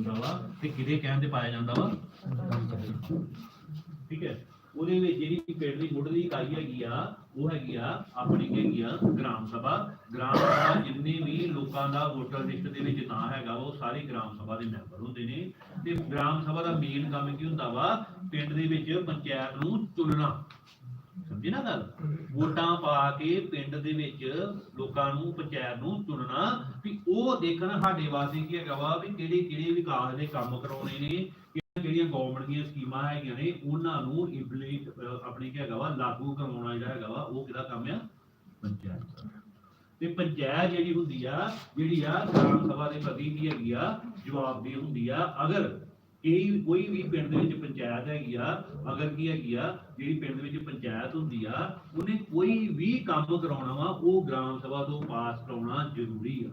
ਹੁੰਦਾ ਵਾ ਤੇ ਕਿਹਦੇ ਕਹਿਣ ਤੇ ਪਾਇਆ ਜਾਂਦਾ ਵਾ। ਠੀਕ ਹੈ। ਉਹਦੇ ਵਿੱਚ ਜਿਹੜੀ ਪਿੰਡ ਦੀ ਮੁੱਢਲੀ ਇਕਾਈ ਹੈਗੀ ਆ ਉਹ ਹੈਗੀ ਆ ਆਪਣੀ ਹੈਗੀ ਆ ਗ੍ਰਾਮ ਸਭਾ। ਗ੍ਰਾਮ ਸਭਾ ਜਿੰਨੇ ਵੀ ਲੋਕਾਂ ਦਾ ਵੋਟਰ ਲਿਸਟ ਦੇ ਵਿੱਚ ਨਾਂ ਹੈਗਾ ਵਾ, ਉਹ ਸਾਰੇ ਗ੍ਰਾਮ ਸਭਾ ਦੇ ਮੈਂਬਰ ਹੁੰਦੇ ਨੇ। ਤੇ ਗ੍ਰਾਮ ਸਭਾ ਦਾ ਮੇਨ ਕੰਮ ਕੀ ਹੁੰਦਾ ਵਾ? ਪਿੰਡ ਦੇ ਵਿੱਚ ਪੰਚਾਇਤ ਨੂੰ ਚੁਣਨਾ। ਸਮਝੇ ਨਾ ਗੱਲ ਵੋਟਾਂ ਪਾ ਕੇ ਪਿੰਡ ਦੇ ਵਿੱਚ ਲੋਕਾਂ ਨੂੰ ਪੰਚਾਇਤ ਨੂੰ ਚੁਣਨਾ ਵੀ ਉਹ ਦੇਖਣ ਸਾਡੇ ਵਾਸਤੇ ਕੀ ਹੈਗਾ ਵਾ ਵੀ ਕਿਹੜੇ ਕਿਹੜੇ ਵਿਕਾਸ ਦੇ ਕੰਮ ਕਰਾਉਣੇ ਨੇ ਕਿਹੜੀਆਂ ਗਵਰਨਮੈਂਟ ਦੀਆਂ ਸਕੀਮਾਂ ਹੈਗੀਆਂ ਨੇ ਉਹਨਾਂ ਨੂੰ ਇੰਪਲੀਟ ਆਪਣੀ ਕੀ ਹੈਗਾ ਵਾ ਲਾਗੂ ਕਰਵਾਉਣਾ ਜਿਹੜਾ ਹੈਗਾ ਵਾ ਉਹ ਕਿਹਦਾ ਕੰਮ ਆ? ਪੰਚਾਇਤ ਤੇ ਪੰਚਾਇਤ ਜਿਹੜੀ ਹੁੰਦੀ ਆ ਜਿਹੜੀ ਆ ਗ੍ਰਾਮ ਸਭਾ ਦੇ ਪ੍ਰਤੀ ਕੀ ਹੈਗੀ ਆ ਜਵਾਬਦੇਹ ਹੁੰਦੀ ਆ ਅਗਰ ਇਹ ਕੋਈ ਵੀ ਪਿੰਡ ਦੇ ਵਿੱਚ ਪੰਚਾਇਤ ਹੈਗੀ ਆ ਅਗਰ ਕੀ ਹੈਗੀ ਆ, ਜਿਹੜੀ ਪਿੰਡ ਵਿੱਚ ਪੰਚਾਇਤ ਹੁੰਦੀ ਆ, ਉਹਨੇ ਕੋਈ ਵੀ ਕੰਮ ਕਰਾਉਣਾ ਵਾ, ਉਹ ਗ੍ਰਾਮ ਸਭਾ ਤੋਂ ਪਾਸ ਕਰਾਉਣਾ ਜ਼ਰੂਰੀ ਆ।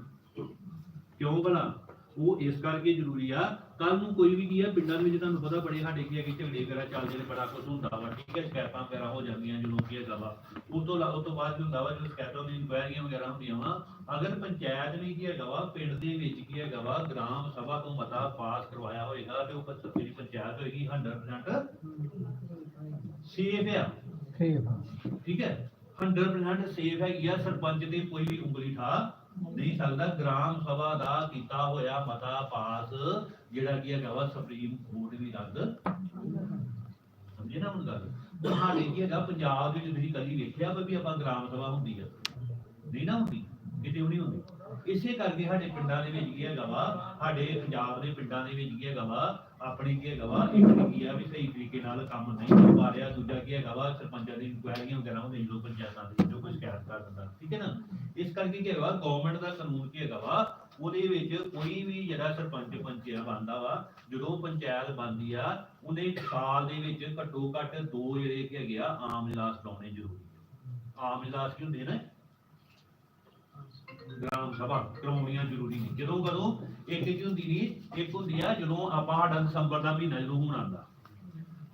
ਕਿਉਂ ਭਲਾ? ਉਹ ਇਸ ਕਰਕੇ ਜ਼ਰੂਰੀ ਆ ਕੱਲ ਨੂੰ ਕੋਈ ਵੀ ਕੀ ਆ, ਪਿੰਡਾਂ ਵਿੱਚ ਤੁਹਾਨੂੰ ਪਤਾ ਬੜੇ ਸਾਡੇ ਕੀ ਆ ਝਗੜੇ ਵਗੈਰਾ ਚੱਲਦੇ ਨੇ, ਬੜਾ ਕੁਝ ਹੁੰਦਾ ਵਾ, ਠੀਕ ਹੈ ਸ਼ਿਕਾਇਤਾਂ ਵਗੈਰਾ ਹੋ ਜਾਂਦੀਆਂ ਜਦੋਂ ਕੀ ਹੈਗਾ ਵਾ। ਉਸ ਤੋਂ ਉਸ ਤੋਂ ਬਾਅਦ ਕੀ ਹੁੰਦਾ ਵਾ, ਜਦੋਂ ਸ਼ਿਕਾਇਤਾਂ ਦੀ ਇਨਕੁਆਇਰੀਆਂ ਵਗੈਰਾ ਹੁੰਦੀਆਂ ਵਾ, ਅਗਰ ਪੰਚਾਇਤ ਨੇ ਕੀ ਹੈਗਾ ਵਾ, ਪਿੰਡ ਦੇ ਵਿੱਚ ਕੀ ਹੈਗਾ ਵਾ, ਗ੍ਰਾਮ ਸਭਾ ਤੋਂ ਮਤਾ ਤੇ ਉਹ ਪ- ਜਿਹੜੀ ਪੰਚਾਇਤ ਹੋਏਗੀ 100% ਸੇਫ ਆ। ਠੀਕ ਹੈ? 100% ਸੇਫ ਹੈਗੀ ਆ ਸਰਪੰਚ ਦੀ ਕੋਈ ਵੀ ਉਂਗਲੀ ਠਾ ਨਹੀਂ ਸਕਦਾ। ਗ੍ਰਾਮ ਸਭਾ ਦਾ ਕੀਤਾ ਹੋਇਆ ਮਤਾ ਪਾਸ ਜਿਹੜਾ ਕੀ ਹੈਗਾ ਵਾ ਸੁਪਰੀਮ ਕੋਰਟ ਵੀ ਰੱਦ ਸਮਝੇ ਨਾ ਹੁਣ ਗੱਲ? ਤੁਹਾਡੇ ਕੀ ਹੈਗਾ ਪੰਜਾਬ ਦੇ ਵਿੱਚ ਤੁਸੀਂ ਕਦੀ ਵੇਖਿਆ ਵਾ ਵੀ ਆਪਾਂ ਗ੍ਰਾਮ ਸਭਾ ਹੁੰਦੀ ਆ? ਨਹੀਂ ਨਾ ਹੁੰਦੀ? ਕਿਤੇ ਵੀ ਨਹੀਂ ਹੁੰਦੀ? ਇਸੇ ਕਰਕੇ ਸਾਡੇ ਪਿੰਡਾਂ ਦੇ ਵਿੱਚ ਕੀ ਹੈਗਾ ਵਾ, ਸਾਡੇ ਪੰਜਾਬ ਦੇ ਪਿੰਡਾਂ ਦੇ ਵਿੱਚ ਕੀ ਹੈਗਾ ਵਾ, ਆਪਣੇ ਕੀ ਹੈਗਾ ਵਾ, ਇੱਕ ਕੀ ਆ ਵੀ ਸਹੀ ਤਰੀਕੇ ਨਾਲ ਕੰਮ ਨਹੀਂ ਹੋ ਪਾ ਰਿਹਾ। ਦੂਜਾ ਕੀ ਹੈਗਾ ਵਾ, ਸਰਪੰਚਾਂ ਦੀ ਇਨਕੁਆਇਰੀਆਂ ਵਗੈਰਾ ਹੁੰਦੀਆਂ ਜਦੋਂ ਪੰਚਾਇਤਾਂ ਦੇ ਵਿੱਚੋਂ ਕੋਈ ਸ਼ਿਕਾਇਤ ਕਰ ਦਿੰਦਾ, ਠੀਕ ਹੈ ਨਾ? ਇਸ ਕਰਕੇ ਕੀ ਹੈਗਾ ਗਵਰਨਮੈਂਟ ਦਾ ਕਾਨੂੰਨ ਕੀ ਹੈਗਾ ਵਾ, ਉਹਦੇ ਵਿੱਚ ਕੋਈ ਵੀ ਜਿਹੜਾ ਸਰਪੰਚ ਪੰਚਿਆ ਬਣਦਾ ਵਾ, ਜਦੋਂ ਪੰਚਾਇਤ ਬਣਦੀ ਆ, ਉਹਦੇ ਸਾਲ ਦੇ ਵਿੱਚ ਘੱਟੋ ਘੱਟ ਦੋ ਜਿਹੜੇ ਕੀ ਹੈਗੇ ਆ, ਆਮ ਇਜਲਾਸ ਲਾਉਣੇ ਜ਼ਰੂਰੀ ਆਮ ਇਜਲਾਸ ਕੀ ਹੁੰਦੇ ਨੇ? ਗ੍ਰਾਮ ਸਭਾ ਕਰਾਉਣੀਆਂ ਜ਼ਰੂਰੀ ਨੇ। ਜਦੋਂ ਕਦੋਂ? ਇੱਕ ਕੀ ਹੁੰਦੀ ਨਹੀਂ, ਇੱਕ ਹੁੰਦੀ ਆ ਜਦੋਂ ਆਪਾਂ ਸਾਡਾ ਦਸੰਬਰ ਦਾ ਮਹੀਨਾ ਜਦੋਂ ਹੁਣ ਆਉਂਦਾ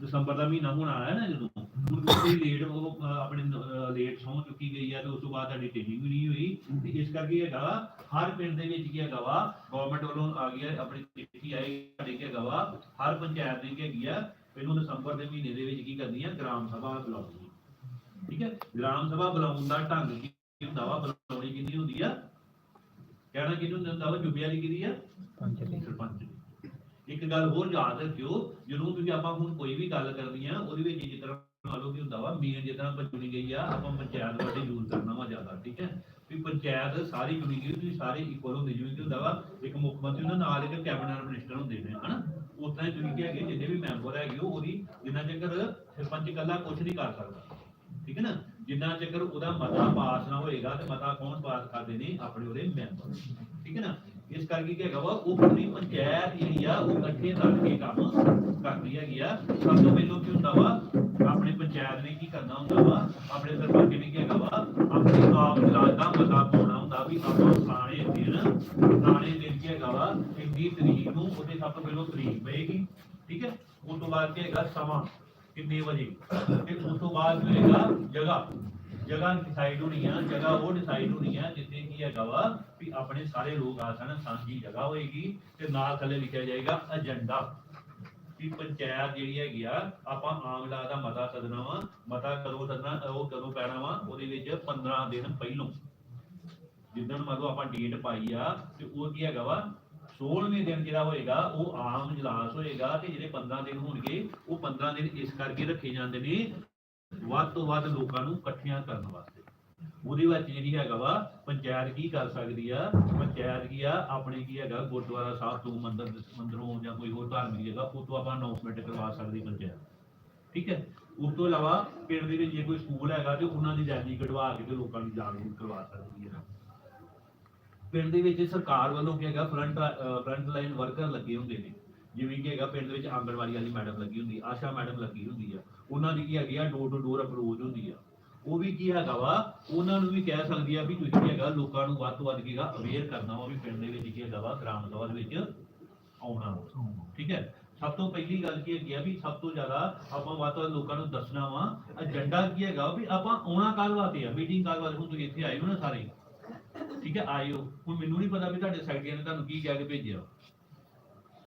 ਦਸੰਬਰ ਦਾ ਮਹੀਨਾ ਹੁਣ ਆਇਆ ਨਾ ਜਦੋਂ। ਕੋਈ ਲੇਟ ਉਹ ਆਪਣੇ ਲੇਟ ਸੌਂ ਚੁੱਕੀ ਗਈ ਆ ਤੇ ਉਸ ਤੋਂ ਬਾਅਦ ਸਾਡੀ ਟ੍ਰੇਨਿੰਗ ਨਹੀਂ ਹੋਈ। ਤੇ ਇਸ ਕਰਕੇ ਹੈਗਾ ਹਰ ਪਿੰਡ ਦੇ ਵਿੱਚ ਕੀ ਹੈਗਾ ਵਾ ਗਵਰਨਮੈਂਟ ਵੱਲੋਂ ਆ ਗਿਆ ਆਪਣੀ ਚਿੱਠੀ ਆਈ ਸਾਡੇ ਕੀ ਹੈਗਾ ਵਾ, ਹਰ ਪੰਚਾਇਤ ਦੀ ਕੀ ਹੈਗੀ ਆ, ਇਹਨੂੰ ਦਸੰਬਰ ਦੇ ਮਹੀਨੇ ਦੇ ਵਿੱਚ ਕੀ ਕਰਦੀ ਆ, ਗ੍ਰਾਮ ਸਭਾ ਬੁਲਾਉਂਦੀ ਠੀਕ ਹੈ? ਗ੍ਰਾਮ ਸਭਾ ਬੁਲਾਉਣ ਦਾ ਢੰਗ ਕੀ ਹੁੰਦਾ ਵਾ? ਬੁਲਾਉਣੀ ਕਿੰਨੀ ਹੁੰਦੀ ਆ? ਕਹਿਣਾ ਕਿਹਨੂੰ ਹੁੰਦਾ ਵਾ? ਜ਼ਿੰਮੇਵਾਰੀ ਕਿਹਦੀ ਆ? ਸਰਪੰਚ ਦੀ। ਇੱਕ ਗੱਲ ਹੋਰ ਯਾਦ ਰੱਖਿਓ ਜਦੋਂ ਤੁਸੀਂ ਆਪਾਂ ਹੁਣ ਕੋਈ ਵੀ ਗੱਲ ਕਰਨੀ ਆ ਉਹਦੇ ਵਿੱਚ ਜਿਸ ਤਰ੍ਹਾਂ ਮੰਨ ਲਓ ਕੀ ਹੁੰਦਾ ਵਾ ਮੇਨ ਜਿਸ ਤਰ੍ਹਾਂ ਚੁਣੀ ਗਈ ਆ ਆਪਾਂ ਪੰਚਾਇਤ ਵਾਲੇ ਯੂਜ਼ ਕਰਨਾ ਵਾ ਜ਼ਿਆਦਾ ਠੀਕ ਹੈ? ਵੀ ਪੰਚਾਇਤ ਸਾਰੀ ਚੁਣੀ ਗਈ ਤੁਸੀਂ ਸਾਰੇ ਇਕੁਅਲ ਹੁੰਦੇ ਜਿਵੇਂ ਕਿ ਹੁੰਦਾ ਵਾ ਇੱਕ ਮੁੱਖ ਮੰਤਰੀ ਉਹਨਾਂ ਨਾਲ ਇੱਕ ਕੈਬਨਿਟ ਮਿਨਿਸਟਰ ਹੁੰਦੇ ਨੇ ਹਨਾ? ਉਦਾਂ ਹੀ ਤੁਸੀਂ ਕੀ ਹੈਗੇ ਜਿੰਨੇ ਵੀ ਮੈਂਬਰ ਹੈਗੇ ਉਹ ਉਹਦੀ ਜਿੰਨਾ ਚਿਰ ਸਰਪੰਚ ਇਕੱਲਾ ਕੁਝ ਨਹੀਂ ਕਰ ਸਕਦਾ ਠੀਕ ਹੈ ਨਾ? ਜਿੰਨਾ ਚਿਰ ਉਹਦਾ ਮਤਾ ਪਾਸ ਨਾ ਹੋਏਗਾ ਤੇ ਮਤਾ ਕੌਣ ਪਾਸ ਕਰਦੇ ਨੇ? ਆਪਣੇ ਉਹਦੇ ਮੈਂਬਰ ਠੀਕ ਹੈ ਨਾ? ਇਸ ਕਰਕੇ ਕੀ ਹੈਗਾ ਵਾ, ਉਹ ਪੂਰੀ ਪੰਚਾਇਤ ਜਿਹੜੀ ਆ, ਉਹ ਇਕੱਠੇ ਰਲ ਕੇ ਕੰਮ ਕਰਦੀ ਹੈਗੀ ਆ। ਸਭ ਤੋਂ ਪਹਿਲਾਂ ਕੀ ਹੁੰਦਾ ਵਾ, ਆਪਣੇ ਪੰਚਾਇਤ ਨੇ ਕੀ ਕਰਨਾ ਹੁੰਦਾ ਵਾ, ਆਪਣੇ ਸਰਪੰਚ ਨੇ ਕੀ ਹੈਗਾ ਵਾ, ਆਪਣੇ ਆਪ ਇਲਾਜ ਦਾ ਮਤਾ ਪਾਉਣਾ ਹੁੰਦਾ ਵੀ ਆਪਾਂ ਸਾਣੇ ਦਿਨ ਸਾਣੇ ਦਿਨ ਕੀ ਹੈਗਾ ਵਾ ਇੰਨੀ ਤਰੀਕ ਨੂੰ, ਉਹਦੇ ਸਭ ਤੋਂ ਪਹਿਲਾਂ ਤਰੀਕ ਪਏਗੀ। ਠੀਕ ਹੈ? ਉਸ ਤੋਂ ਬਾਅਦ ਕੀ ਹੈਗਾ, ਸਮਾਂ। ਕਿੰਨੇ ਵਜੇ ਤੇ ਉਸ ਤੋਂ ਬਾਅਦ ਕੀ ਜਗ੍ਹਾ ਜਗ੍ਹਾ ਡਿਸਾਈਡ ਹੋਣੀ ਆ, ਜਗ੍ਹਾ ਉਹ ਡਿਸਾਈਡ ਹੋਣੀ ਆ, ਜਿੱਥੇ ਕੀ ਹੈਗਾ ਵਾ ਵੀ ਆਪਣੇ ਸਾਰੇ ਲੋਕ ਆ ਸਨ ਸਾਂਝੀ ਜਗ੍ਹਾ ਹੋਏਗੀ, ਤੇ ਨਾਲ ਥੱਲੇ ਲਿਖਿਆ ਜਾਏਗਾ ਏਜੰਡਾ ਵੀ ਪੰਚਾਇਤ ਜਿਹੜੀ ਹੈਗੀ ਆ, ਆਪਾਂ ਆਮ ਲਾ ਦਾ ਮਤਾ ਸਦਨਾ ਵਾ, ਮਤਾ ਕਦੋਂ ਸਦਨਾ ਉਹ ਕਦੋਂ ਪੈਣਾ ਵਾ, ਉਹਦੇ ਵਿੱਚ 15 ਦਿਨ ਪਹਿਲੋਂ। ਜਿੱਦਣ ਮਤਲਬ ਆਪਾਂ ਡੇਟ ਪਾਈ ਆ, ਤੇ ਉਹ ਕੀ ਹੈਗਾ ਵਾ 16ਵੇਂ ਦਿਨ ਜਿਹੜਾ ਹੋਏਗਾ, ਉਹ ਆਮ ਇਜਲਾਸ ਹੋਏਗਾ ਤੇ ਜਿਹੜੇ 15 ਦਿਨ ਹੋਣਗੇ, ਉਹ 15 ਦਿਨ ਇਸ ਕਰਕੇ ਰੱਖੇ ਜਾਂਦੇ ਨੇ, ਵੱਧ ਤੋਂ ਵੱਧ ਲੋਕਾਂ ਨੂੰ ਇਕੱਠਿਆਂ ਕਰਨ ਵਾਸਤੇ। ਉਹਦੇ ਵਿੱਚ ਜਿਹੜੀ ਹੈਗਾ ਵਾ, ਪੰਚਾਇਤ ਕੀ ਕਰ ਸਕਦੀ ਆ? ਪੰਚਾਇਤ ਕੀ ਆ? ਆਪਣੇ ਕੀ ਹੈਗਾ, ਗੁਰਦੁਆਰਾ ਸਾਹਿਬ ਤੋਂ ਮੰਦਰ, ਮੰਦਰੋਂ ਜਾਂ ਕੋਈ ਹੋਰ ਧਾਰਮਿਕ ਜਗ੍ਹਾ, ਉਹ ਤੋਂ ਆਪਾਂ ਅਨਾਉਂਸਮੈਂਟ ਕਰਵਾ ਸਕਦੀ ਪੰਚਾਇਤ। ਠੀਕ ਹੈ? ਉਸ ਤੋਂ ਇਲਾਵਾ ਪਿੰਡ ਦੇ ਵਿੱਚ ਜੇ ਕੋਈ ਸਕੂਲ ਹੈਗਾ ਤੇ ਉਹਨਾਂ ਦੀ ਰੈਲੀ ਕਢਵਾ ਕੇ ਤੇ ਲੋਕਾਂ ਨੂੰ ਜਾਗਰੂਕ ਕਰਵਾ ਸਕਦੀ ਹੈ ਪਿੰਡ ਦੇ ਵਿੱਚ ਸਰਕਾਰ ਵੱਲੋਂ ਕੀ ਹੈਗਾ ਫਰੰਟ ਫਰੰਟ ਲਾਈਨ ਵਰਕਰ ਲੱਗੇ ਹੁੰਦੇ ਨੇ। ਜਿਵੇਂ ਕਿ ਹੈਗਾ ਪਿੰਡ ਵਿੱਚ ਆਂਗਣਵਾੜੀ ਵਾਲੀ ਮੈਡਮ ਲੱਗੀ ਹੁੰਦੀ, ਆਸ਼ਾ ਮੈਡਮ ਲੱਗੀ ਹੁੰਦੀ ਆ। ਉਹਨਾਂ ਦੀ ਕੀ ਹੈਗੀ ਆ ਡੋਰ ਟੂ ਡੋਰ ਅਪਰੋਚ ਹੁੰਦੀ ਆ। ਉਹ ਵੀ ਕੀ ਹੈਗਾ ਵਾ, ਉਹਨਾਂ ਨੂੰ ਵੀ ਕਹਿ ਸਕਦੀ ਆ ਵੀ ਤੁਸੀਂ ਕੀ ਹੈਗਾ ਲੋਕਾਂ ਨੂੰ ਵੱਧ ਤੋਂ ਵੱਧ ਕੀਗਾ ਅਵੇਅਰ ਕਰਨਾ ਵਾ ਵੀ ਪਿੰਡ ਦੇ ਵਿੱਚ ਕੀ ਹੈਗਾ ਵਾ, ਗ੍ਰਾਮ ਸਭਾ ਦੇ ਵਿੱਚ ਆਉਣਾ ਠੀਕ ਹੈ? ਸਭ ਤੋਂ ਪਹਿਲੀ ਗੱਲ ਕੀ ਹੈਗੀ ਆ ਵੀ ਸਭ ਤੋਂ ਜ਼ਿਆਦਾ ਆਪਾਂ ਵੱਧ ਤੋਂ ਵੱਧ ਲੋਕਾਂ ਨੂੰ ਦੱਸਣਾ ਵਾ ਏਜੰਡਾ ਕੀ ਹੈਗਾ ਵੀ ਆਪਾਂ ਆਉਣਾ ਕੱਲ ਵਾਸਤੇ ਆ ਮੀਟਿੰਗ ਕੱਲ ਵਾਸਤੇ, ਹੁਣ ਤੁਸੀਂ ਇੱਥੇ ਆਏ ਹੋ ਨਾ ਸਾਰੇ। ਠੀਕ ਹੈ, ਆਇਓ। ਹੁਣ ਮੈਨੂੰ ਨਹੀਂ ਪਤਾ ਵੀ ਤੁਹਾਡੇ ਸੈਕਟਰੀਆਂ ਨੇ ਤੁਹਾਨੂੰ ਕੀ ਕਹਿ ਕੇ ਭੇਜਿਆ।